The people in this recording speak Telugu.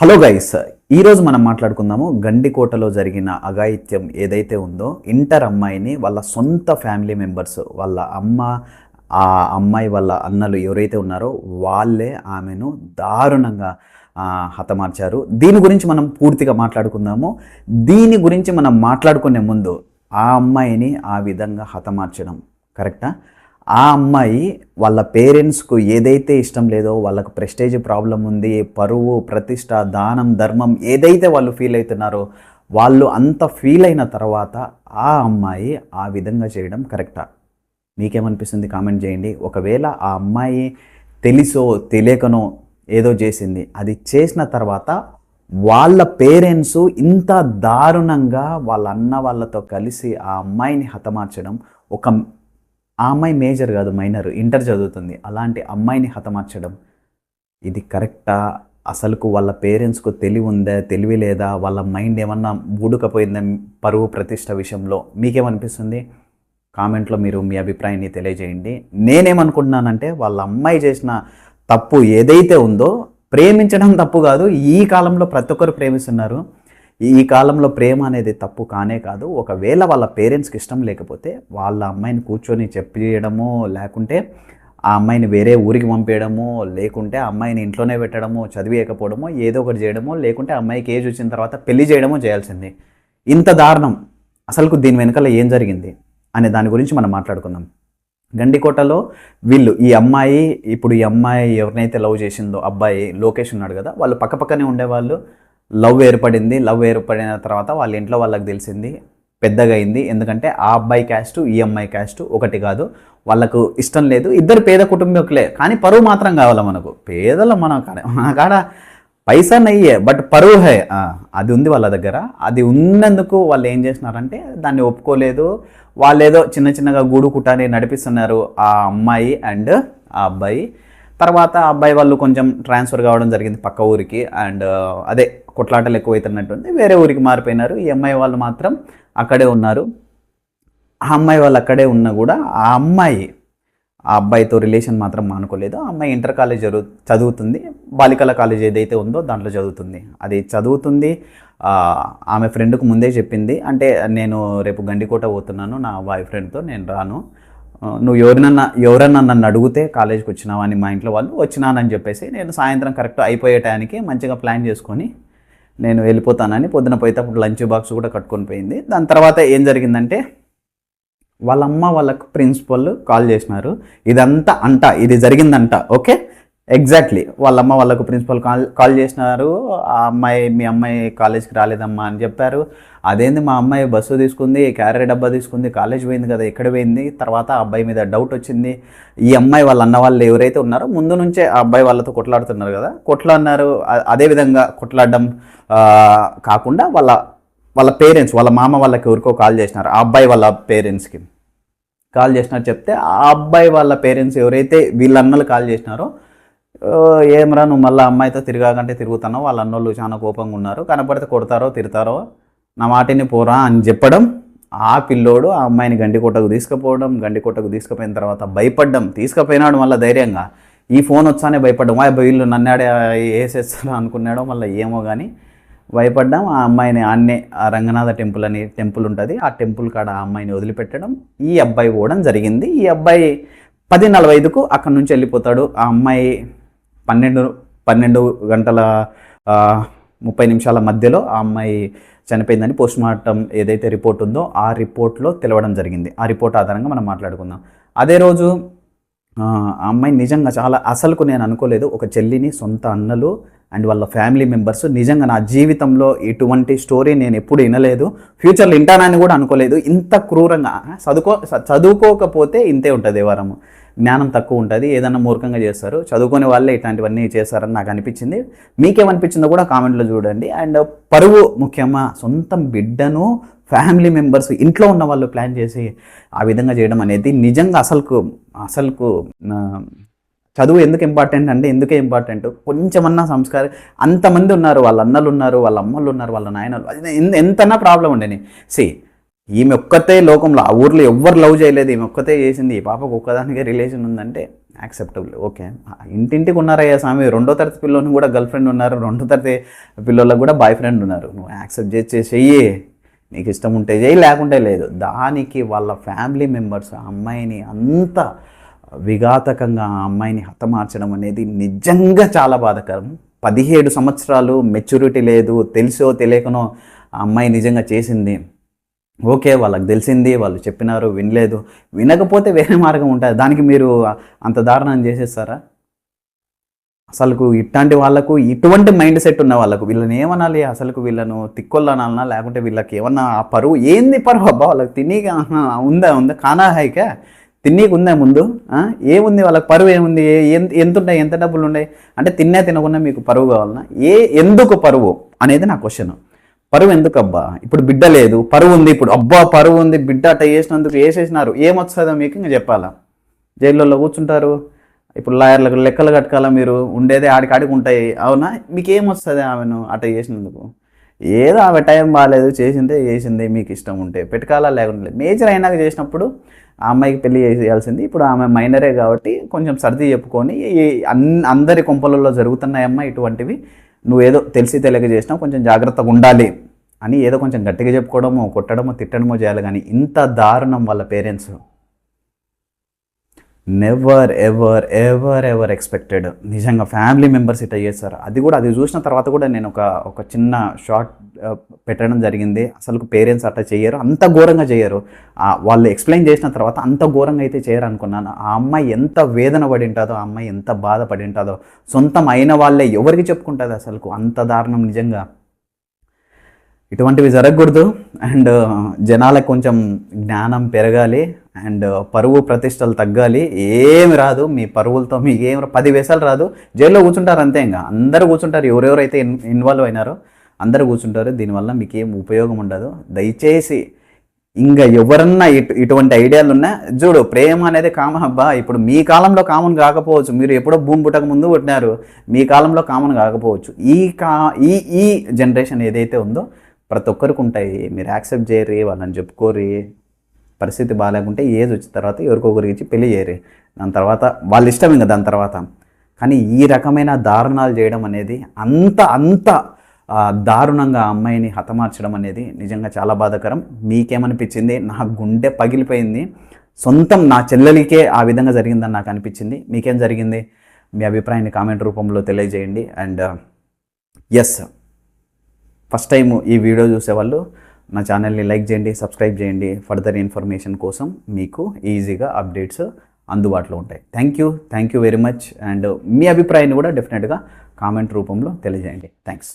హలో గైస్ ఈరోజు మనం మాట్లాడుకుందాము గండికోటలో జరిగిన అఘాయిత్యం ఏదైతే ఉందో ఇంటర్ అమ్మాయిని వాళ్ళ సొంత ఫ్యామిలీ మెంబర్స్ వాళ్ళ అమ్మ ఆ అమ్మాయి వాళ్ళ అన్నలు ఎవరైతే ఉన్నారో వాళ్ళే ఆమెను దారుణంగా హతమార్చారు. దీని గురించి మనం పూర్తిగా మాట్లాడుకుందాము. దీని గురించి మనం మాట్లాడుకునే ముందు ఆ అమ్మాయిని ఆ విధంగా హతమార్చడం కరెక్టా? ఆ అమ్మాయి వాళ్ళ పేరెంట్స్కు ఏదైతే ఇష్టం లేదో వాళ్ళకు ప్రెస్టేజ్ ప్రాబ్లం ఉంది పరువు ప్రతిష్ట దానం ధర్మం ఏదైతే వాళ్ళు ఫీల్ అవుతున్నారో వాళ్ళు అంత ఫీల్ అయిన తర్వాత ఆ అమ్మాయి ఆ విధంగా చేయడం కరెక్టా? మీకేమనిపిస్తుంది? కామెంట్ చేయండి. ఒకవేళ ఆ అమ్మాయి తెలిసో తెలియకనో ఏదో చేసింది అది చేసిన తర్వాత వాళ్ళ పేరెంట్స్ ఇంత దారుణంగా వాళ్ళ అన్న వాళ్ళతో కలిసి ఆ అమ్మాయిని హతమార్చడం ఒక ఆ అమ్మాయి మేజర్ కాదు మైనర్. ఇంటర్ చదువుతుంది. అలాంటి అమ్మాయిని హతమార్చడం ఇది కరెక్టా? అసలుకు వాళ్ళ పేరెంట్స్కు తెలివి ఉందా తెలివి లేదా? వాళ్ళ మైండ్ ఏమన్నా ఊడుకపోయిందా పరువు ప్రతిష్ట విషయంలో? మీకేమనిపిస్తుంది? కామెంట్లో మీరు మీ అభిప్రాయాన్ని తెలియజేయండి. నేనేమనుకుంటున్నానంటే వాళ్ళ అమ్మాయి చేసిన తప్పు ఏదైతే ఉందో ప్రేమించడం తప్పు కాదు. ఈ కాలంలో ప్రతి ఒక్కరు ప్రేమిస్తున్నారు. ఈ కాలంలో ప్రేమ అనేది తప్పు కానే కాదు. ఒకవేళ వాళ్ళ పేరెంట్స్కి ఇష్టం లేకపోతే వాళ్ళ అమ్మాయిని కూర్చొని చెప్పేయడము లేకుంటే ఆ అమ్మాయిని వేరే ఊరికి పంపేయడము లేకుంటే ఆ అమ్మాయిని ఇంట్లోనే పెట్టడమో చదివేయకపోవడమో ఏదో ఒకటి చేయడమో లేకుంటే అమ్మాయికి ఏజ్ వచ్చిన తర్వాత పెళ్ళి చేయడమో చేయాల్సింది. ఇంత దారుణం. అసలుకు దీని వెనకాల ఏం జరిగింది అనే దాని గురించి మనం మాట్లాడుకుందాం. గండికోటలో వీళ్ళు ఈ అమ్మాయి ఇప్పుడు ఈ అమ్మాయి ఎవరినైతే లవ్ చేసిందో అబ్బాయి లోకేష్ ఉన్నాడు కదా వాళ్ళు పక్కపక్కనే ఉండేవాళ్ళు. లవ్ ఏర్పడింది. లవ్ ఏర్పడిన తర్వాత వాళ్ళ ఇంట్లో వాళ్ళకి తెలిసింది పెద్దగా అయింది ఎందుకంటే ఆ అబ్బాయి క్యాస్ట్ ఈ అమ్మాయి క్యాస్ట్ ఒకటి కాదు. వాళ్ళకు ఇష్టం లేదు. ఇద్దరు పేద కుటుంబీకులే. కానీ పరువు మాత్రం కావాలి మనకు? పేదలు మన కాడ మన కాడ పైసా నయ్యే బట్ పరువు హే. అది ఉంది వాళ్ళ దగ్గర. అది ఉన్నందుకు వాళ్ళు ఏం చేసినారంటే దాన్ని ఒప్పుకోలేదు. వాళ్ళు ఏదో చిన్న చిన్నగా గూడు కుటాని నడిపిస్తున్నారు ఆ అమ్మాయి అండ్ ఆ అబ్బాయి. తర్వాత ఆ అబ్బాయి వాళ్ళు కొంచెం ట్రాన్స్ఫర్ కావడం జరిగింది పక్క ఊరికి. అండ్ అదే కొట్లాటలు ఎక్కువైతున్నట్టుంది. వేరే ఊరికి మారిపోయినారు. ఈ అమ్మాయి వాళ్ళు మాత్రం అక్కడే ఉన్నారు. ఆ అమ్మాయి వాళ్ళు అక్కడే ఉన్నా కూడా ఆ అమ్మాయి ఆ అబ్బాయితో రిలేషన్ మాత్రం మానుకోలేదు. ఆ అమ్మాయి ఇంటర్ కాలేజ్ జరుగు చదువుతుంది. బాలికల కాలేజ్ ఏదైతే ఉందో దాంట్లో చదువుతుంది. అది చదువుతుంది. ఆమె ఫ్రెండ్కు ముందే చెప్పింది. అంటే నేను రేపు గండికోట పోతున్నాను. నా బాయ్ ఫ్రెండ్తో నేను రాను. నువ్వు ఎవరినన్నా ఎవరన్నా నన్ను అడిగితే కాలేజ్కి వచ్చినావా అని మా ఇంట్లో వాళ్ళు వచ్చినానని చెప్పేసి నేను సాయంత్రం కరెక్ట్ అయిపోయే టయానికి మంచిగా ప్లాన్ చేసుకొని నేను వెళ్ళిపోతానని పొద్దున పోయేటప్పుడు లంచ్ బాక్స్ కూడా కట్టుకొని పోయింది. దాని తర్వాత ఏం జరిగిందంటే వాళ్ళ అమ్మ వాళ్ళకు ప్రిన్సిపల్ కాల్ చేసినారు. ఇదంతా అంట ఇది జరిగిందంట ఓకే? ఎగ్జాక్ట్లీ వాళ్ళ అమ్మ వాళ్ళకు ప్రిన్సిపల్ కాల్ కాల్ చేసినారు. ఆ అమ్మాయి మీ అమ్మాయి కాలేజ్కి రాలేదమ్మా అని చెప్పారు. అదేంది మా అమ్మాయి బస్సు తీసుకుంది క్యారీ డబ్బా తీసుకుంది కాలేజ్ పోయింది కదా ఎక్కడ పోయింది? తర్వాత ఆ అబ్బాయి మీద డౌట్ వచ్చింది. ఈ అమ్మాయి వాళ్ళ అన్న వాళ్ళు ఎవరైతే ఉన్నారో ముందు నుంచే ఆ అబ్బాయి వాళ్ళతో కొట్లాడుతున్నారు కదా. కొట్లాడినారు. అదే అదేవిధంగా కొట్లాడడం కాకుండా వాళ్ళ వాళ్ళ పేరెంట్స్ వాళ్ళ మామ వాళ్ళకి ఎవరికో కాల్ చేసినారు. ఆ అబ్బాయి వాళ్ళ పేరెంట్స్కి కాల్ చేసినారు చెప్తే ఆ అబ్బాయి వాళ్ళ పేరెంట్స్ ఎవరైతే వీళ్ళ అన్నలు కాల్ చేసినారో ఏమరా నువ్వు మళ్ళీ అమ్మాయితో తిరగాకంటే తిరుగుతున్నావు. వాళ్ళ అన్నోళ్ళు చాలా కోపంగా ఉన్నారు. కనపడితే కొడతారో తిడతారో నా మాటిని పోరా అని చెప్పడం ఆ పిల్లోడు ఆ అమ్మాయిని గండికోటకు తీసుకుపోవడం గండికోటకు తీసుకుపోయిన తర్వాత భయపడ్డం తీసుకుపోయినాడు మళ్ళీ ధైర్యంగా. ఈ ఫోన్ వచ్చానే భయపడ్డం. వా వీళ్ళు నన్నాడే వేసేస్తారు? అనుకున్నాడో మళ్ళీ ఏమో కానీ భయపడ్డాం. ఆ అమ్మాయిని అన్నే ఆ రంగనాథ టెంపుల్ అని టెంపుల్ ఉంటుంది. ఆ టెంపుల్ కాడ ఆ అమ్మాయిని వదిలిపెట్టడం ఈ అబ్బాయి పోవడం జరిగింది. ఈ అబ్బాయి పది నలభై ఐదుకు అక్కడి నుంచి వెళ్ళిపోతాడు. ఆ అమ్మాయి పన్నెండు పన్నెండు గంటల ముప్పై నిమిషాల మధ్యలో ఆ అమ్మాయి చనిపోయిందని పోస్ట్ మార్టం ఏదైతే రిపోర్ట్ ఉందో ఆ రిపోర్ట్లో తెలవడం జరిగింది. ఆ రిపోర్ట్ ఆధారంగా మనం మాట్లాడుకుందాం. అదే రోజు ఆ అమ్మాయి నిజంగా చాలా అసలుకు నేను అనుకోలేదు. ఒక చెల్లిని సొంత అన్నలు అండ్ వాళ్ళ ఫ్యామిలీ మెంబర్స్ నిజంగా నా జీవితంలో ఇటువంటి స్టోరీ నేను ఎప్పుడు వినలేదు. ఫ్యూచర్లో వింటానని కూడా అనుకోలేదు. ఇంత క్రూరంగా చదువుకో చదువుకోకపోతే ఇంతే ఉంటుంది వారము జ్ఞానం తక్కువ ఉంటుంది ఏదన్నా మూర్ఖంగా చేస్తారు. చదువుకునే వాళ్ళే ఇట్లాంటివన్నీ చేస్తారని నాకు అనిపించింది. మీకేమనిపించిందో కూడా కామెంట్లో చూడండి. అండ్ పరువు ముఖ్యమా? సొంతం బిడ్డను ఫ్యామిలీ మెంబర్స్ ఇంట్లో ఉన్న వాళ్ళు ప్లాన్ చేసి ఆ విధంగా చేయడం అనేది నిజంగా అసలుకు అసలుకు చదువు ఎందుకు ఇంపార్టెంట్ అంటే ఎందుకే ఇంపార్టెంట్ కొంచెమన్నా సంస్కారం అంతమంది ఉన్నారు వాళ్ళ అన్నలు ఉన్నారు వాళ్ళ అమ్మలు ఉన్నారు వాళ్ళ నాయనలు ఎంతన్నా ప్రాబ్లం ఉండేని సి ఈమె ఒక్కతే లోకంలో ఆ ఊర్లో ఎవ్వరు లవ్ చేయలేదు. ఈమె ఒక్కతే చేసింది. ఈ పాపకు ఒక్కదానికే రిలేషన్ ఉందంటే యాక్సెప్టబుల్ ఓకే ఇంటింటికి ఉన్నారయ్యా స్వామి. రెండో తరగతి పిల్లలు కూడా గర్ల్ ఫ్రెండ్ ఉన్నారు. రెండో తరగతి పిల్లలకు కూడా బాయ్ ఫ్రెండ్ ఉన్నారు. నువ్వు యాక్సెప్ట్ చేసి చెయ్యి. నీకు ఇష్టం ఉంటే చేయి లేకుంటే లేదు. దానికి వాళ్ళ ఫ్యామిలీ మెంబర్స్ ఆ అమ్మాయిని అంతా విఘాతకంగా ఆ అమ్మాయిని హతమార్చడం అనేది నిజంగా చాలా బాధాకరం. పదిహేడు సంవత్సరాలు మెచ్యూరిటీ లేదు తెలిసో తెలియకనో ఆ అమ్మాయి నిజంగా చేసింది. ఓకే వాళ్ళకి తెలిసింది వాళ్ళు చెప్పినారు వినలేదు. వినకపోతే వేరే మార్గం ఉంటుంది. దానికి మీరు అంత దారుణం చేసేస్తారా? అసలుకు ఇట్లాంటి వాళ్ళకు ఇటువంటి మైండ్ సెట్ ఉన్న వాళ్ళకు వీళ్ళని ఏమనాలి? అసలుకు వీళ్ళను తిక్కొల్లనాలనా? లేకుంటే వీళ్ళకి ఏమన్నా ఆ పరువు ఏంది పరువు? అబ్బా వాళ్ళకి తిని ఉందా ఉందా? కానా హైకా? తిన్నీకి ఉందా ముందు ఏముంది వాళ్ళకి? పరువు ఏముంది? ఏ- ఎంత ఎంత ఉన్నాయి ఎంత డబ్బులు ఉన్నాయి అంటే తిన్నా తినకుండా మీకు పరువు కావాలన్నా ఏ ఎందుకు పరువు అనేది నా క్వశ్చన్ పరువు ఎందుకు అబ్బా ఇప్పుడు బిడ్డ లేదు పరువు ఉంది ఇప్పుడు. అబ్బా పరువు ఉంది. బిడ్డ అట్ట చేసినందుకు వేసేసినారు. ఏమొస్తుందో మీకు ఇంకా చెప్పాలా? జైల్లో కూర్చుంటారు. ఇప్పుడు లాయర్లకు లెక్కలు కట్టుకోవాలా మీరు? ఉండేదే ఆడికి ఆడికి ఉంటాయి. అవునా? మీకు ఏమొస్తుంది ఆమెను అట్ట చేసినందుకు? ఏదో ఆమె టైం బాగాలేదు చేసిందే చేసిందే మీకు ఇష్టం ఉంటే. పెట్టుకోవాలా లేకుండా లేదు. మేజర్ అయినాక చేసినప్పుడు ఆ అమ్మాయికి పెళ్ళి చేయాల్సింది. ఇప్పుడు ఆమె మైనరే కాబట్టి కొంచెం సర్ది చెప్పుకొని ఈ అన్ అందరి కొంపలలో జరుగుతున్నాయమ్మా ఇటువంటివి. నువ్వేదో తెలిసి తెలియక చేసినావు కొంచెం జాగ్రత్తగా ఉండాలి అని ఏదో కొంచెం గట్టిగా చెప్పుకోవడమో కొట్టడమో తిట్టడమో చేయాలి కానీ ఇంత దారుణం వాళ్ళ parents. Never ever ever ever expected నిజంగా ఫ్యామిలీ మెంబర్స్ ఇట్లా చేస్తారు అది కూడా అది చూసిన తర్వాత కూడా నేను ఒక ఒక చిన్న షార్ట్ uh, పెట్టడం జరిగింది. అసలు పేరెంట్స్ అట్లా చేయరు. అంత ఘోరంగా చేయరు. వాళ్ళు ఎక్స్ప్లెయిన్ చేసిన తర్వాత అంత ఘోరంగా అయితే చేయరు అనుకున్నాను. ఆ అమ్మాయి ఎంత వేదన పడి ఉంటుందో ఆ అమ్మాయి ఎంత బాధపడి ఉంటుందో సొంతం అయిన వాళ్ళే ఎవరికి చెప్పుకుంటుంది అసలు అంత దారుణం నిజంగా. ఇటువంటివి జరగకూడదు. అండ్ జనాలకు కొంచెం జ్ఞానం పెరగాలి. అండ్ పరువు ప్రతిష్టలు తగ్గాలి. ఏమి రాదు. మీ పరువులతో మీకు ఏం రా- పది వేసాలు రాదు. జైల్లో కూర్చుంటారు అంతే ఇంకా. అందరూ కూర్చుంటారు. ఎవరెవరైతే ఇన్ ఇన్వాల్వ్ అయినారో అందరూ కూర్చుంటారు. దీనివల్ల మీకు ఏం ఉపయోగం ఉండదు. దయచేసి ఇంకా ఎవరన్నా ఇటు ఇటువంటి ఐడియాలు ఉన్నా చూడు ప్రేమ అనేది కామన్ అబ్బా. ఇప్పుడు మీ కాలంలో కామన్ కాకపోవచ్చు. మీరు ఎప్పుడో భూమి పుట్టక ముందు పుట్టినారు. మీ కాలంలో కామన్ కాకపోవచ్చు. ఈ కా ఈ ఈ జనరేషన్ ఏదైతే ఉందో ప్రతి ఒక్కరికి ఉంటాయి. మీరు యాక్సెప్ట్ చేయరు వాళ్ళని చెప్పుకోరి పరిస్థితి బాగాలేకుంటే ఏజ్ వచ్చిన తర్వాత ఎవరికొకరికి ఇచ్చి పెళ్ళి చేయరు దాని తర్వాత వాళ్ళ ఇష్టం ఇంకా దాని తర్వాత. కానీ ఈ రకమైన దారుణాలు చేయడం అనేది అంత అంత దారుణంగా అమ్మాయిని హతమార్చడం అనేది నిజంగా చాలా బాధాకరం. మీకేమనిపించింది? నా గుండె పగిలిపోయింది. సొంతం నా చెల్లెలికే ఆ విధంగా జరిగిందని నాకు అనిపించింది. మీకేం జరిగింది? మీ అభిప్రాయాన్ని కామెంట్ రూపంలో తెలియజేయండి. అండ్ ఎస్ ఫస్ట్ టైం ఈ వీడియో చూసేవాళ్ళు నా ఛానల్ని లైక్ చేయండి సబ్స్క్రైబ్ చేయండి. ఫర్దర్ ఇన్ఫర్మేషన్ కోసం మీకు ఈజీగా అప్డేట్స్ అందుబాటులో ఉంటాయి. Thank you thank you very much and మీ అభిప్రాయాన్ని కూడా డెఫినెట్గా కామెంట్ రూపంలో తెలియజేయండి. థ్యాంక్స్